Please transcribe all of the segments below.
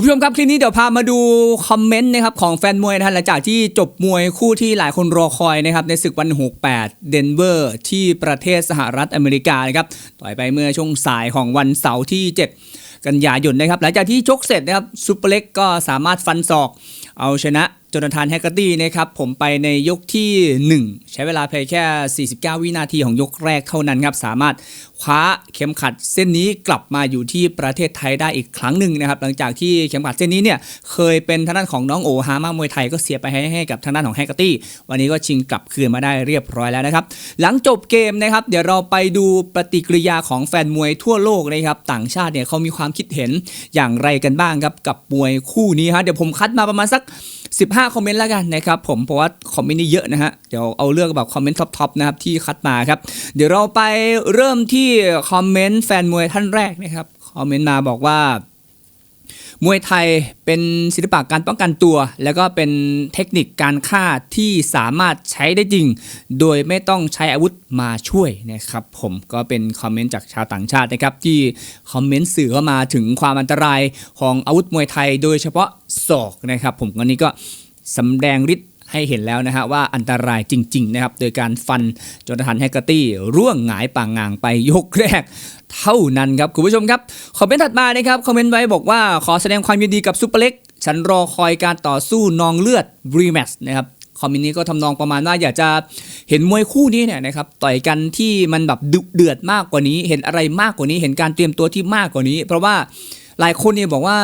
คุณผู้ชมครับคลิปนี้เดี๋ยวพามาดูคอมเมนต์นะครับของแฟนมวยนะฮะหลังจากที่จบมวยคู่ที่หลายคนรอคอยนะครับในศึกวัน68เดนเวอร์ที่ประเทศสหรัฐอเมริกานะครับต่อยไปเมื่อช่วงสายของวันเสาร์ที่ 7 กันยายนนะครับหลังจากที่ชกเสร็จนะครับซูเปอร์เล็กก็สามารถฟันศอก เอาชนะ จนาธานแฮกเกอร์ตี้นะครับผมไปในยกที่ 1 ใช้เวลาเพียงแค่ 49 วินาทีของยกแรกเท่านั้นครับ สามารถคว้าเข็มขัดเส้นนี้กลับมาอยู่ที่ประเทศไทยได้อีกครั้งหนึ่งนะครับ หลังจากที่เข็มขัดเส้นนี้เนี่ยเคยเป็นทางด้านของน้องโอฮามามวยไทยก็เสียไปให้ให้กับทางด้านของแฮกเกอร์ตี้วันนี้ก็ชิงกลับคืนมาได้เรียบร้อยแล้วนะครับ หลังจบเกมนะครับ เดี๋ยวเราไปดูปฏิกิริยาของแฟนมวยทั่วโลกนะครับต่างชาติเนี่ยเขามีความคิดเห็นอย่างไรกันบ้างครับกับมวยคู่นี้ฮะเดี๋ยวผมคัดมาประมาณสัก 15 คอมเมนต์แล้วกันนะครับผมเพราะว่าคอมเมนต์นี่เยอะนะฮะเดี๋ยวเอาเรื่องแบบคอมเมนต์ท็อปๆนะครับที่คัดมาครับเดี๋ยวเราไปเริ่มที่คอมเมนต์แฟนมวยท่านแรกนะครับคอมเมนต์มาบอกว่า มวยไทยเป็นศิลปะการป้องกันตัว แล้วก็เป็นเทคนิคการฆ่าที่สามารถใช้ได้จริง โดยไม่ต้องใช้อาวุธมาช่วยนะครับผมก็เป็นคอมเมนต์จากชาวต่างชาตินะครับที่คอมเมนต์สื่อเข้ามาถึงความอันตรายของอาวุธมวยไทย โดยเฉพาะศอกนะครับผมวันนี้ก็สำแดงฤทธิ์ ให้เห็นแล้วนะฮะว่าอันตรายจริงๆนะครับโดยการฟันจนทันแฮกเกอร์ตี้ร่วงหงายปางงางไปยกแรกเท่านั้นครับคุณผู้ชมครับคอมเมนต์ถัดมานะครับคอมเมนต์ไว้บอกว่าขอแสดงความยินดีกับซูเปอร์เล็กฉันรอคอยการต่อสู้นองเลือดรีแมชนะครับคอมเมนต์นี้ก็ทำนองประมาณว่าอยากจะเห็นมวยคู่นี้เนี่ยนะครับต่อยกันที่มันแบบดุเดือดมากกว่านี้ เห็นอะไรมากกว่านี้ เห็นการเตรียมตัวที่มากกว่านี้ เพราะว่าหลายคนเนี่ยบอกว่า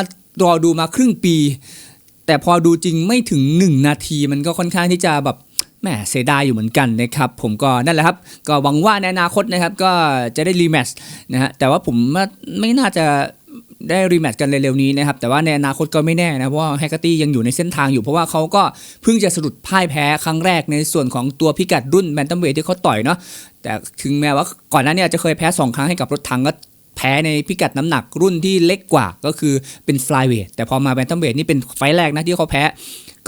รอดูมาครึ่งปี แต่พอดูจริงไม่ถึง 1 นาทีมันก็ค่อนข้างที่จะแบบแหมเสียดายอยู่เหมือนกันนะครับ ผมก็นั่นแหละครับ ก็หวังว่าในอนาคตนะครับก็จะได้รีแมชนะฮะแต่ว่าผมไม่น่าจะได้รีแมตช์กันเร็วๆนี้นะครับ แต่ว่าในอนาคตก็ไม่แน่นะเพราะว่าแฮกเกอร์ตี้ยังอยู่ในเส้นทางอยู่ เพราะว่าเขาก็เพิ่งจะสะดุดพ่ายแพ้ครั้งแรกในส่วนของตัวพิกัดรุ่นแบนตัมเวทที่เขาต่อยเนาะแต่ถึงแม้ว่าก่อนหน้านี้จะเคยแพ้สองครั้งให้กับรถถังก็ แพ้ในพิกัดน้ำหนักรุ่นที่เล็กกว่าก็คือเป็นฟลายเวทแต่พอมาแบนตัมเวทนี่เป็นไฟแรกนะที่เขาแพ้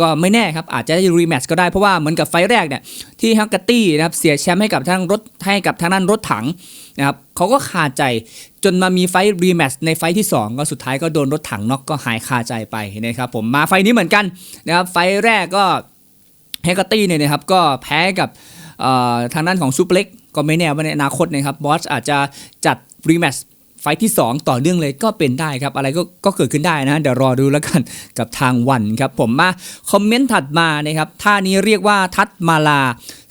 ก็ไม่แน่ครับ อาจจะได้รีแมตช์ก็ได้เพราะว่าเหมือนกับไฟแรกเนี่ยที่ฮักกอร์ตี้นะครับเสียแชมป์ให้กับทางรถให้กับทางด้านรถถังนะครับเขาก็คาใจจนมามีไฟรีแมตช์ในไฟที่ 2 ก็สุดท้ายก็โดนรถถังน็อกก็หายคาใจไปนะครับผมมาไฟนี้เหมือนกันนะครับไฟแรกก็ฮักกอร์ตี้เนี่ยนะครับก็แพ้กับทางด้านของซูเปอร์เล็กก็ไม่แน่ว่าในอนาคตนะครับบอสอาจจะจัดรีแมตช์ ไฟที่ 2 ต่อเนื่องเลยก็เป็นได้ครับ อะไรก็ก็เกิดขึ้นได้นะเดี๋ยวรอดูแล้วกันกับทางวันครับ ผมมาคอมเมนต์ถัดมานะครับท่านี้เรียกว่าทัดมาลา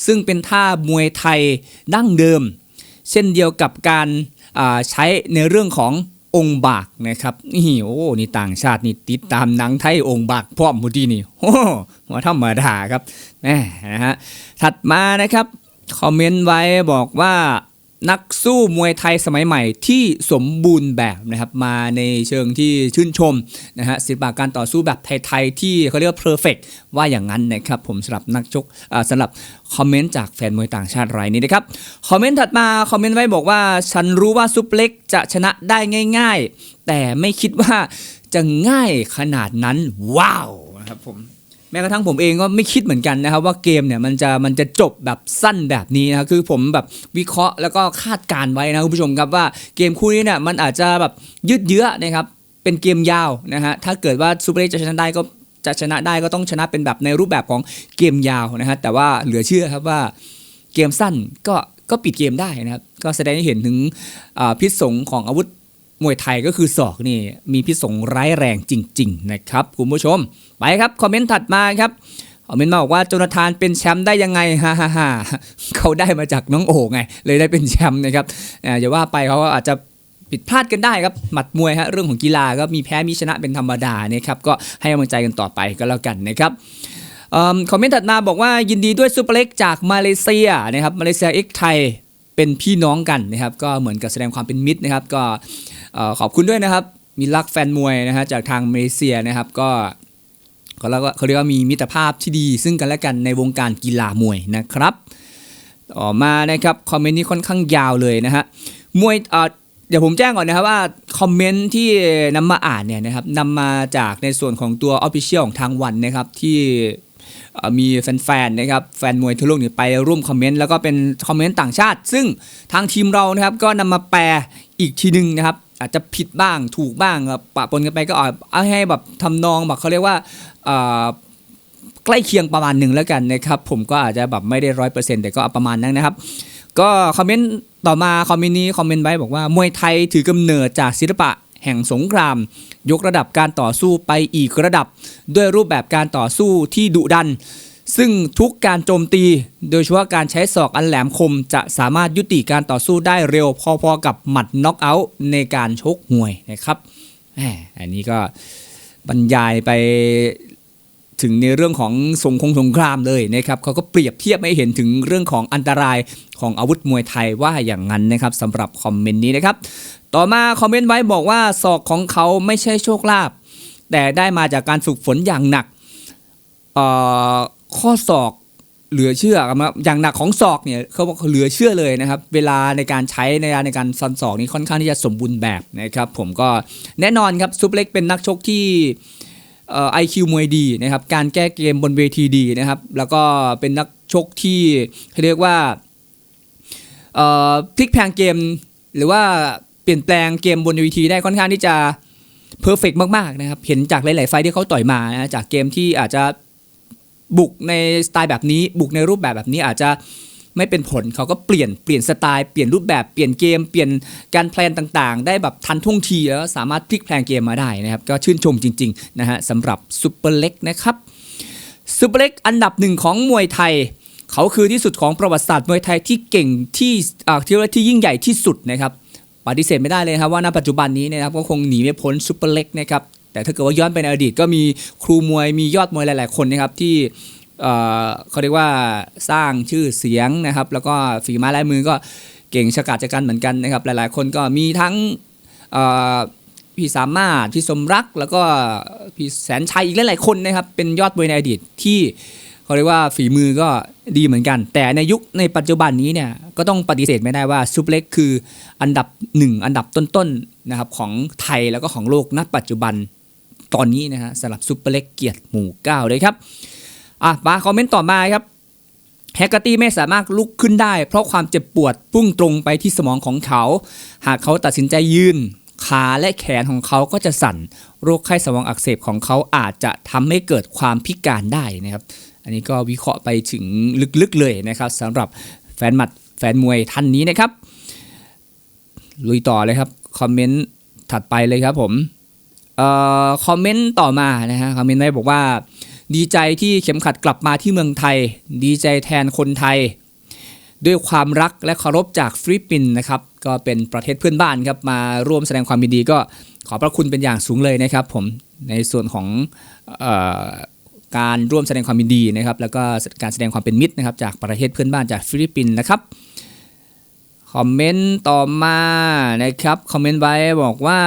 ซึ่งเป็นท่ามวยไทยดั้งเดิม เช่นเดียวกับการใช้ในเรื่องขององค์บากนะครับนี่โอ้นี่ต่างชาตินี่ติดตามหนังไทยองค์บากพร้อมมุดีนี่โอ้มาธรรมดาครับแหมนะฮะถัดมานะครับคอมเมนต์ไว้บอกว่า นักสู้มวยไทยสมัยใหม่ที่สมบูรณ์แบบนะครับมาในเชิงที่ชื่นชมนะฮะศิลปะการต่อสู้แบบไทยๆที่เขาเรียกว่า perfect ว่าอย่างนั้นนะครับผมสำหรับนักชกสำหรับคอมเมนต์จากแฟนมวยต่างชาติรายนี้นะครับคอมเมนต์ถัดมาคอมเมนต์ไว้บอกว่า ฉันรู้ว่าซุปเล็กจะชนะได้ง่าย ๆ แต่ไม่คิดว่าจะง่ายขนาดนั้นว้าวนะครับผม แม้กระทั่งผมเองก็ไม่คิดเหมือนกันนะครับว่าเกมเนี่ยมันจะมันจะจบแบบสั้นแบบนี้นะครับคือผมแบบวิเคราะห์แล้วก็คาดการณ์ไว้นะคุณผู้ชมครับว่าเกมคู่นี้เนี่ยมันอาจจะแบบยืดเยื้อนะครับเป็นเกมยาวนะฮะถ้าเกิดว่าซูเปอร์เลจะชนะได้ก็จะชนะได้ก็ต้องชนะเป็นแบบในรูปแบบของเกมยาวนะฮะแต่ว่าเหลือเชื่อครับว่าเกมสั้นก็ก็ปิดเกมได้นะครับก็แสดงให้เห็นถึงพิษสงของอาวุธ มวยไทยก็คือศอกนี่มีพิษสงร้ายแรงจริง ๆ นะครับคุณผู้ชม ไปครับคอมเมนต์ถัดมาครับคอมเมนต์มาบอกว่าโจนาธานเป็นแชมป์ได้ยังไงฮ่าฮ่าฮ่าเขาได้มาจากน้องโอ่ไง เลยได้เป็นแชมป์นะครับอย่าว่าไปเขาก็อาจจะผิดพลาดกันได้ครับ หมัดมวยฮะเรื่องของกีฬาก็มีแพ้มีชนะเป็นธรรมดานะครับก็ให้กำลังใจกันต่อไปก็แล้วกันนะครับเอิ่มคอมเมนต์ถัดมาบอกว่ายินดีด้วยซูเปอร์เล็กจากมาเลเซียนะครับมาเลเซียเอ็กไทยเป็นพี่น้องกันนะครับก็เหมือนกับแสดงความเป็นมิตรนะครับก็ ขอบคุณด้วยนะครับ มีรักแฟนมวยนะฮะจากทางมาเลเซียนะครับก็เขาเรียกว่าเขาเรียกว่ามีมิตรภาพที่ดี ซึ่งกันและกันในวงการกีฬามวยนะครับ ต่อมานะครับคอมเมนต์นี้ค่อนข้างยาวเลยนะฮะมวยเดี๋ยวผมแจ้งก่อนนะครับว่าคอมเมนต์ที่นำมาอ่านเนี่ยนะครับนำมาจากในส่วนของตัว Official ของทางวันนะครับที่ มีแฟนๆนะครับแฟนมวยทั่วโลกเนี่ยไปร่วมคอมเมนต์แล้วก็เป็นคอมเมนต์ต่างชาติ ซึ่งทางทีมเรานะครับก็นำมาแปลอีกทีหนึ่งนะครับอาจจะผิดบ้างถูกบ้างครับปะปนกันไปก็เอาเอให้แบบทำนองแบบเขาเรียกว่าใกล้เคียงประมาณหนึ่งแล้วกันนะครับผมก็อาจจะแบบไม่ได้ร้อยเปอร์เซ็นต์แต่ก็เอาประมาณนั้นนะครับ ก็คอมเมนต์ต่อมาคอมเมนต์นี้คอมเมนต์ไว้บอกว่ามวยไทยถือกำเนิดจากศิลปะ แห่งสงคราม ยกระดับการต่อสู้ไปอีกระดับ ด้วยรูปแบบการต่อสู้ที่ดุดัน ซึ่งทุกการโจมตี โดยเฉพาะการใช้ศอกอันแหลมคม จะสามารถยุติการต่อสู้ได้เร็ว พอๆกับหมัดน็อกเอาท์ในการชกมวยนะครับอันนี้ก็บรรยายไปถึงในเรื่องของสงคงสงครามเลยนะครับเขาก็เปรียบเทียบให้เห็นถึงเรื่องของอันตรายของอาวุธมวยไทยว่าอย่างนั้นนะครับสำหรับคอมเมนต์นี้นะครับ ต่อมาคอมเมนต์ไว้บอกว่าศอกของเขาไม่ใช่โชคลาภแต่ได้มาจากการฝึกฝนอย่างหนักข้อศอกเหลือเชื่อครับอย่างหนักของศอกเนี่ยเขาบอกเหลือเชื่อเลยนะครับ เวลาในการใช้ในการในการฟันศอกนี้ค่อนข้างที่จะสมบูรณ์แบบนะครับผมก็แน่นอนครับซุปเล็กเป็นนักชกที่ไอคิวมวยดีนะครับการแก้เกมบนเวทีดีนะครับ แล้วก็เป็นนักชกที่เขาเรียกว่าพลิกแพงเกมหรือว่า เปลี่ยนแปลงเกมบนเวทีได้ค่อนข้างที่จะเพอร์เฟกมากๆนะครับเห็นจากหลาย ๆ ไฟที่เขาต่อยมานะจากเกมที่อาจจะบุกในสไตล์แบบนี้ บุกในรูปแบบแบบนี้อาจจะไม่เป็นผลเขาก็เปลี่ยนเปลี่ยนสไตล์เปลี่ยนรูปแบบเปลี่ยนเกม เปลี่ยนการแพลนต่างๆ ได้แบบทันท่วงทีแล้วสามารถพลิกแพลงเกมมาได้นะครับ ก็ชื่นชมจริง ๆ นะฮะสำหรับซุปเปอร์เล็กนะครับซุปเปอร์เล็กอันดับหนึ่งของมวยไทย เขาคือที่สุดของประวัติศาสตร์มวยไทยที่เก่งที่อ่าที่เรียว่าที่ยิ่งใหญ่ที่สุดนะครับ ปฏิเสธไม่ได้เลยครับว่าณปัจจุบันนี้นะครับก็คงหนีไม่พ้นซูเปอร์เล็กนะครับแต่ถ้าเกิดว่าย้อนไปในอดีตก็มีครูมวยมียอดมวยหลาย ๆ คนนะครับที่เอ่อเขาเรียกว่าสร้างชื่อเสียงนะครับ แล้วก็ฝีไม้ลายมือก็เก่งฉกาจกันเหมือนกันนะครับ หลายๆ คนก็มีทั้งเอ่อพี่สามารถพี่สมรักแล้วก็พี่แสนชัยอีกหลายๆคนนะครับ เป็นยอดมวยในอดีตที่ เขาเรียกว่าฝีมือก็ดีเหมือนกัน แต่ในยุคในปัจจุบันนี้เนี่ยก็ต้องปฏิเสธไม่ได้ว่าซุปอร์เล็กคืออันดับหนึ่งอันดับต้นๆนะครับของไทยแล้วก็ของโลกณปัจจุบันตอนนี้นะฮะสำหรับซุปเปอร์เล็กเกียรติหมู่เก้าเลยครับอะมาคอมเมนต์ต่อมาครับแฮกเกอร์ตี้ไม่สามารถลุกขึ้นได้ เพราะความเจ็บปวดพุ่งตรงไปที่สมองของเขา หากเขาตัดสินใจยืน ขาและแขนของเขาก็จะสั่น โรคไข้สมองอักเสบของเขาอาจจะทำให้เกิดความพิการได้นะครับ อันนี้ก็วิเคราะห์ไปถึงลึกๆเลยนะครับสำหรับแฟนหมัดแฟนมวยท่านนี้นะครับ ลุยต่อเลยครับ คอมเมนต์ถัดไปเลยครับผมเอ่อคอมเมนต์ต่อมานะฮะคอมเมนต์ได้บอกว่า ดีใจที่เข็มขัดกลับมาที่เมืองไทย ดีใจแทนคนไทย ด้วยความรักและเคารพจากฟิลิปปินส์นะครับ ก็เป็นประเทศเพื่อนบ้านครับ มาร่วมแสดงความยินดีก็ขอพระคุณเป็นอย่างสูงเลยนะครับผมในส่วนของเอ่อ การร่วมแสดงความยินดีนะครับแล้วก็การแสดงความเป็นมิตรนะครับจากประเทศเพื่อนบ้านจากฟิลิปปินส์นะครับคอมเมนต์ต่อมานะครับคอมเมนต์ไว้บอกว่า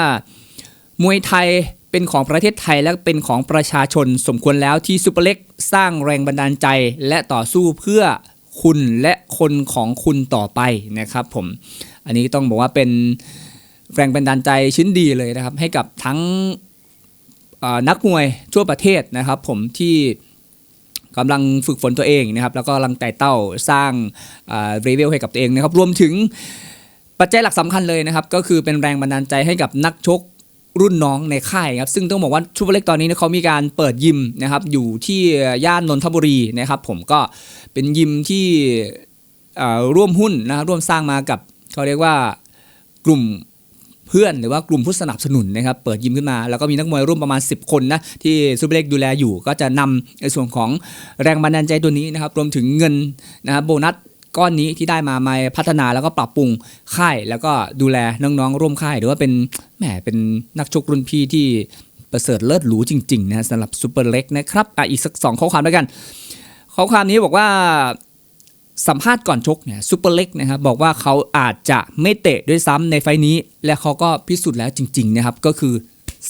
มวยไทยเป็นของประเทศไทยและเป็นของประชาชนสมควรแล้วที่ซูเปอร์เล็กสร้างแรงบันดาลใจและต่อสู้เพื่อคุณและคนของคุณต่อไปนะครับผมอันนี้ต้องบอกว่าเป็นแรงบันดาลใจชิ้นดีเลยนะครับ ให้กับทั้ง นักมวยทั่วประเทศนะครับ ผมที่กำลังฝึกฝนตัวเองนะครับ แล้วก็กำลังไต่เต้าสร้างเรเวลให้กับตัวเองนะครับ รวมถึงปัจจัยหลักสำคัญเลยนะครับ ก็คือเป็นแรงบันดาลใจให้กับนักชกรุ่นน้องในค่ายครับซึ่งต้องบอกว่าชูเปอร์เล็กตอนนี้เนี่ยเขามีการเปิดยิมนะครับอยู่ที่ย่านนนทบุรีนะครับผมก็เป็นยิมที่ร่วมหุ้นนะครับร่วมสร้างมากับเขาเรียกว่ากลุ่ม เพื่อนหรือว่ากลุ่มผู้สนับสนุนนะครับเปิดยิมขึ้นมา แล้วก็มีนักมวยร่วมประมาณ 10 คนนะที่ซูเปอร์เล็กดูแลอยู่ ก็จะนำในส่วนของแรงบันดาลใจตัวนี้นะครับรวมถึงเงินนะครับโบนัสก้อนนี้ที่ได้มามาพัฒนาแล้วก็ปรับปรุงค่าย แล้วก็ดูแลน้องๆร่วมค่าย หรือว่าเป็นแหมเป็นนักชกรุ่นพี่ที่ประเสริฐเลิศหรูจริงๆนะสำหรับซูเปอร์เล็กนะครับอะอีกสักสองข้อความด้วยกัน ข้อความนี้บอกว่า สัมภาษณ์ก่อนชกเนี่ยซูเปอร์เล็กนะครับบอกว่าเขาอาจจะไม่เตะด้วยซ้ำในไฟล์นี้ และเขาก็พิสูจน์แล้วจริงๆนะครับก็คือ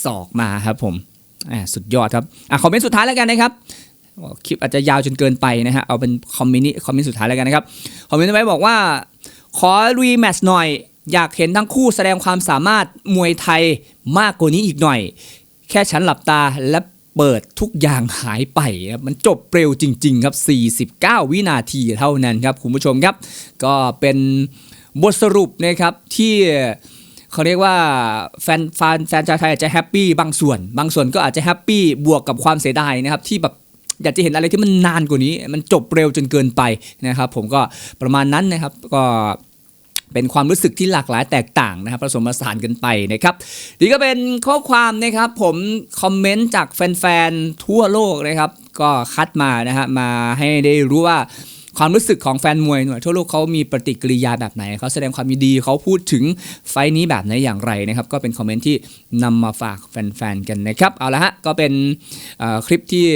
ศอกมาครับผมอ่าสุดยอดครับอะคอมเมนต์สุดท้ายแล้วกันนะครับคลิปอาจจะยาวจนเกินไปนะฮะเอาเป็นคอมเมนต์คอมเมนต์สุดท้ายแล้วกันนะครับคอมเมนต์ไว้บอกว่า ขอรีแมตช์หน่อย อยากเห็นทั้งคู่แสดงความสามารถมวยไทยมากกว่านี้อีกหน่อย แค่ฉันหลับตาและ เปิดทุกอย่างหายไปครับมันจบเร็วจริง ๆ ครับ 49 วินาทีเท่านั้นครับคุณผู้ชมครับ ก็เป็นบทสรุปนะครับที่เขาเรียกว่าแฟนแฟนแฟนชาวไทยอาจจะแฮปปี้บางส่วน บางส่วนก็อาจจะแฮปปี้บวกกับความเสียดายนะครับที่แบบอยากจะเห็นอะไรที่มันนานกว่านี้ มันจบเร็วจนเกินไปนะครับ ผมก็ประมาณนั้นนะครับก็ เป็นความรู้สึกที่หลากหลายแตกต่างนะครับผสมผสานกันไปนะครับนี่ก็เป็นข้อความนะครับผมคอมเมนต์จากแฟนๆทั่วโลกนะครับก็คัดมานะฮะมาให้ได้รู้ว่าความรู้สึกของแฟนมวยหน่วยทั่วโลกเขามีปฏิกิริยาแบบไหนเขาแสดงความยินดีเขาพูดถึงไฟนี้แบบไหนอย่างไรนะครับ ก็เป็นคอมเมนต์ที่นำมาฝากแฟนๆกันนะครับเอาละฮะก็เป็นคลิปที่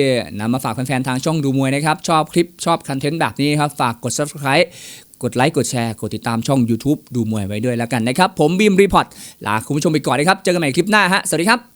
นำมาฝากแฟนๆทางช่องดูมวยนะครับ ชอบคลิปชอบคอนเทนต์แบบนี้ครับฝากกด subscribe กดไลค์กดแชร์กดติดตามช่อง YouTube ดูมวยไว้ด้วยแล้วกันนะครับ ผมบีมรีพอร์ตลาคุณผู้ชมไปก่อนนะครับ เจอกันใหม่คลิปหน้าฮะสวัสดีครับ